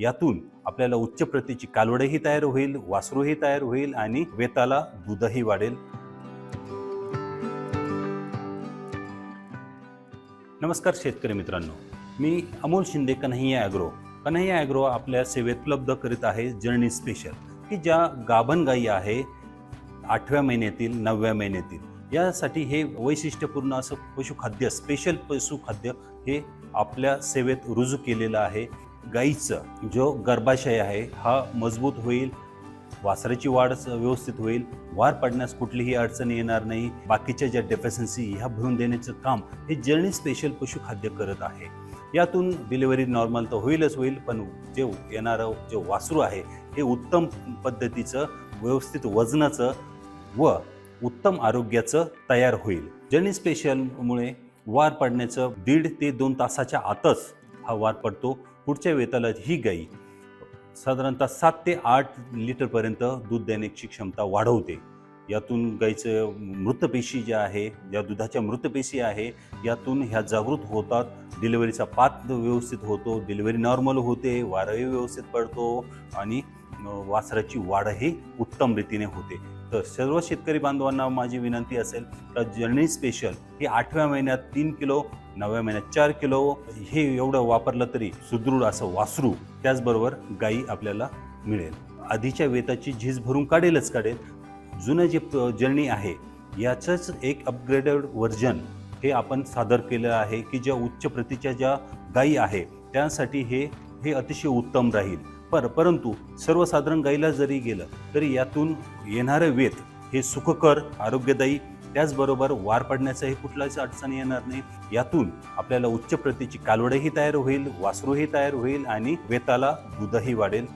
यातून आपल्याला उच्च प्रतीची कालवडही तयार होईल वासरूही तयार होईल आणि वेताला दूधही वाढेल. नमस्कार शेतकरी मित्रांनो. मी अमोल शिंदे कन्हैया ॲग्रो. कन्हैया ॲग्रो आपल्या सेवेत उपलब्ध करीत आहे जर्नी स्पेशल की ज्या गाभण गायी आहे आठव्या महिन्यातील नवव्या महिन्यातील. यासाठी हे वैशिष्ट्यपूर्ण असं पशुखाद्य स्पेशल पशुखाद्य हे आपल्या सेवेत रुजू केलेलं आहे. गाईचं जो गर्भाशय आहे हा मजबूत होईल वासराची वाढ व्यवस्थित होईल वार पडण्यास कुठलीही अडचण येणार नाही बाकीच्या ज्या डेफिसन्सी ह्या भरून देण्याचं काम हे जर्नी स्पेशल पशुखाद्य करत आहे. यातून डिलिव्हरी नॉर्मल तर होईलच होईल पण जे येणारं जे वासरू आहे हे उत्तम पद्धतीचं व्यवस्थित वजनाचं व उत्तम आरोग्याचं तयार होईल. जर्नी स्पेशलमुळे वार पडण्याचं दीड ते दोन तासाच्या आतच हा वार पडतो. पुढच्या वेताला ही गाई साधारणतः सात ते आठ लिटरपर्यंत दूध देण्याची क्षमता वाढवते. यातून गाईचं मृतपेशी ज्या आहे ज्या दुधाच्या मृतपेशी आहे यातून ह्या जागृत होतात. डिलिव्हरीचा पात व्यवस्थित होतो डिलिव्हरी नॉर्मल होते वारही व्यवस्थित पडतो आणि वासराची वाढही उत्तम रीतीने होते. तर सर्व शेतकरी बांधवांना माझी विनंती असेल तर जर्नी स्पेशल हे आठव्या महिन्यात तीन किलो नवव्या महिन्यात चार किलो. हे एवढं वापरलं तरी सुदृढ असं वासरू त्याचबरोबर गाई आपल्याला मिळेल. आधीच्या वेताची झीज भरून काढेलच काढेल. जुनं जे जर्नी आहे याचंच एक अपग्रेडेड व्हर्जन हे आपण सादर केलं आहे की ज्या उच्च प्रतीच्या ज्या गायी आहे त्यासाठी हे हे अतिशय उत्तम राहील. पर परंतु सर्वसाधारण गायीला जरी गेलं तरी यातून येणारं वेत हे सुखकर आरोग्यदायी त्याचबरोबर वार पडण्याचाही कुठलाच अडचण येणार नाही. यातून आपल्याला उच्च प्रतीची कालवडही तयार होईल वासरूही तयार होईल आणि वेताला दूधही वाढेल.